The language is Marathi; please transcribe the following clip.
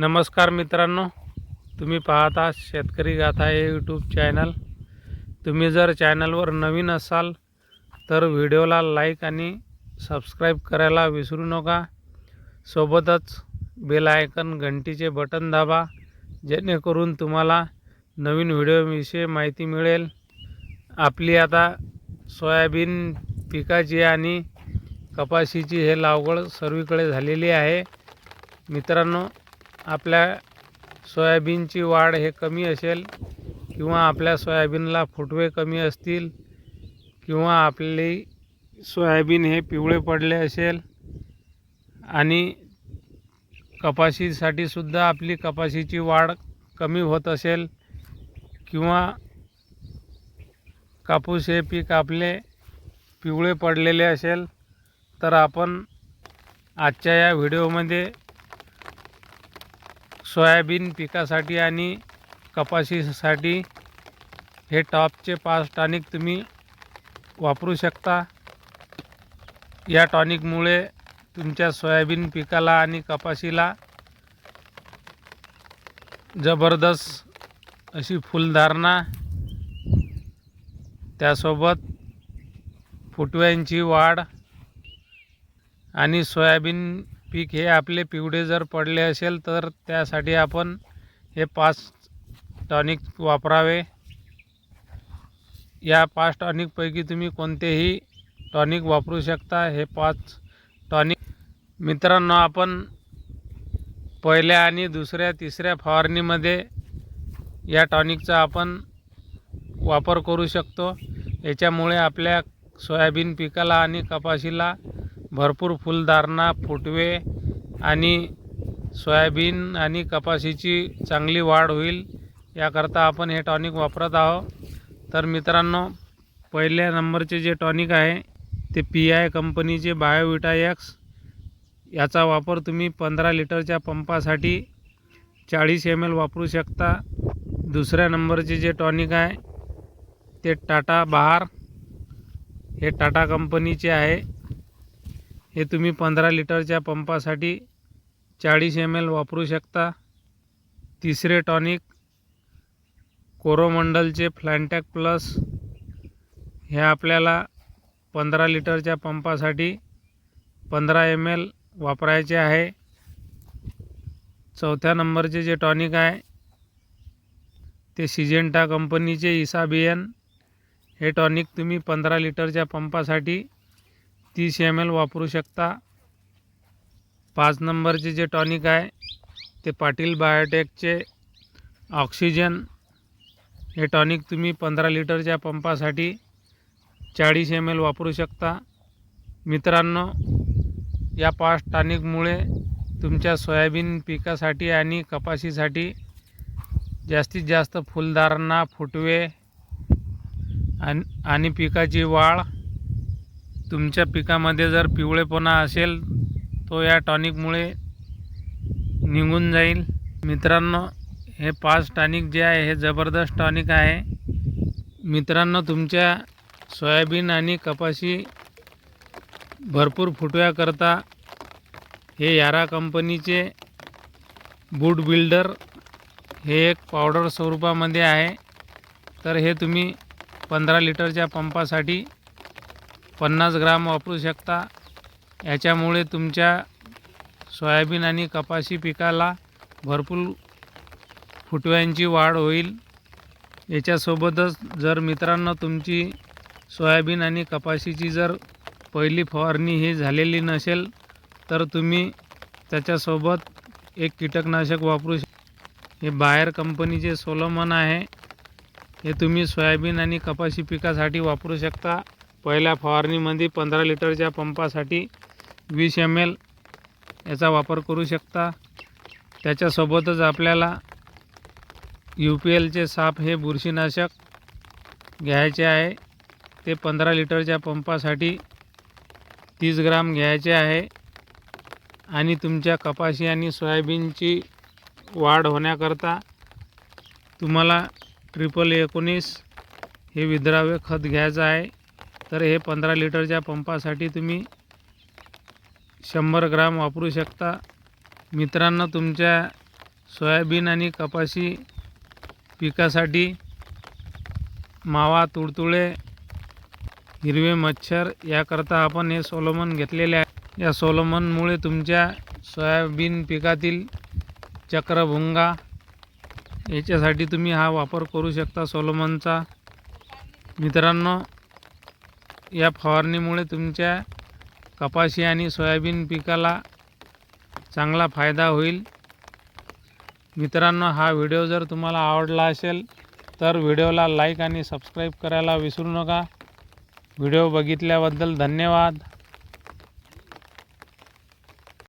नमस्कार मित्रांनो तुम्ही पाहता शेतकरी गाथा हे यूट्यूब चॅनल तुम्ही जर चॅनलवर नवीन असाल तर व्हिडिओला लाईक आणि सबस्क्राईब करायला विसरू नका. सोबतच बेल आयकन घंटीचे बटन दाबा जेणेकरून तुम्हाला नवीन व्हिडिओविषयी माहिती मिळेल. आपली आता सोयाबीन पिकाची आणि कपाशीची हे लागवड सर्वीकडे झालेली आहे. मित्रांनो आपल्या सोयाबीनची वाढ हे कमी असेल किंवा आपल्या सोयाबीनला फुटवे कमी असतील किंवा आपली सोयाबीन हे पिवळे पडले असेल आणि कपाशीसाठी सुद्धा आपली कपाशीची वाढ कमी होत असेल किंवा कापूस हे पीक आपले पिवळे पडलेले असेल तर आपण आजच्या या व्हिडिओमध्ये सोयाबीन पिकासाठी आणि कपाशीसाठी हे टॉपचे पाच टॉनिक तुम्ही वापरू शकता. या टॉनिकमुळे तुमच्या सोयाबीन पिकाला आणि कपाशीला जबरदस्त अशी फुलधारणा त्यासोबत फुटव्यांची वाढ आणि सोयाबीन पीक हे आपले पिवळे जर पडले असेल तर त्यासाठी आपण हे पाच टॉनिक वापरावे. या पाच टॉनिकपैकी तुम्ही कोणतेही टॉनिक वापरू शकता. हे पाच टॉनिक मित्रांनो आपण पहिल्या आणि दुसऱ्या तिसऱ्या फवारणीमध्ये या टॉनिकचा आपण वापर करू शकतो. याच्यामुळे आपल्या सोयाबीन पिकाला आणि कपाशीला भरपूर फुलधारणा फुटवे आणि सोयाबीन आणि कपाशीची चांगली वाढ होईल. याकरता आपण हे टॉनिक वापरत आहो तर मित्रांनो पहिल्या नंबरचे जे टॉनिक आहे ते पी आय कंपनीचे बायोविटा एक्स याचा वापर तुम्ही पंधरा लिटरच्या पंपासाठी चाळीस एम एल वापरू शकता. दुसऱ्या नंबरचे जे टॉनिक आहे ते टाटा बहार. हे टाटा कंपनीचे आहे. हे तुम्ही पंधरा लिटरच्या पंपासाठी चाळीस एम एल वापरू शकता. तिसरे टॉनिक कोरोमंडलचे फ्लॅन्टॅक प्लस हे आपल्याला पंधरा लिटरच्या पंपासाठी पंधरा एम एल वापरायचे आहे. चौथ्या नंबरचे जे टॉनिक आहे ते सिजेंटा कंपनीचे इसाबियन. हे टॉनिक तुम्ही पंधरा लिटरच्या पंपासाठी तीस एम एल वापरू शकता. पाच नंबरचे जे टॉनिक आहे ते पाटील बायोटेकचे ऑक्सिजन. हे टॉनिक तुम्ही पंधरा लिटरच्या पंपासाठी चाळीस एम एल वापरू शकता. मित्रांनो या पाच टॉनिकमुळे तुमच्या सोयाबीन पिकासाठी आणि कपाशीसाठी जास्तीत जास्त फुलधारणा फुटवे आणि आणि पिकाची वाढ तुमच्या पिकामध्ये जर पिवळेपणा असेल तो या टॉनिकमुळे निघून जाईल. मित्रांनो हे पाच टॉनिक जे आहे हे जबरदस्त टॉनिक आहे. मित्रांनो तुमच्या सोयाबीन आणि कपाशी भरपूर फुटव्याकरता हे यारा कंपनीचे बूट बिल्डर हे एक पावडर स्वरूपामध्ये आहे. तर हे तुम्ही पंधरा लिटरच्या पंपासाठी पन्नास ग्राम वापरू शकता. याच्यामुळे तुमच्या सोयाबीन आणि कपाशी पिकाला भरपूर फुटव्यांची वाढ होईल. याच्यासोबतच जर मित्रांनो तुमची सोयाबीन आणि कपाशीची जर पहिली फवारणी ही झालेली नसेल तर तुम्ही त्याच्यासोबत एक कीटकनाशक वापरू शक हे बाहेर कंपनीचे सोलोमन आहे हे तुम्ही सोयाबीन आणि कपाशी पिकासाठी वापरू शकता. पहिल्या फवारणीमध्ये पंधरा लिटरच्या पंपासाठी वीस एम एल याचा वापर करू शकता. त्याच्यासोबतच आपल्याला यू पी एलचे साप हे बुरशीनाशक घ्यायचे आहे. ते पंधरा लिटरच्या पंपासाठी तीस ग्राम घ्यायचे आहे. आणि तुमच्या कपाशी आणि सोयाबीनची वाढ होण्याकरता तुम्हाला ट्रिपल एकोणीस हे विद्राव्य खत घ्यायचं आहे. तर हे पंधरा लिटरच्या पंपासाठी तुम्ही शंभर ग्राम वापरू शकता. मित्रांनो तुमच्या सोयाबीन आणि कपाशी पिकासाठी मावा तुडतुळे हिरवे मच्छर याकरता आपण हे सोलोमन घेतलेले आहे. या सोलोमनमुळे तुमच्या सोयाबीन पिकातील चक्रभुंगा याच्यासाठी तुम्ही हा वापर करू शकता सोलोमनचा. मित्रांनो या फवारणीमुळे तुमच्या कपाशी आणि सोयाबीन पिकाला चांगला फायदा होईल. मित्रांनो हा व्हिडिओ जर तुम्हाला आवडला असेल तर व्हिडिओला लाईक आणि सबस्क्राईब करायला विसरू नका. व्हिडिओ बघितल्याबद्दल धन्यवाद.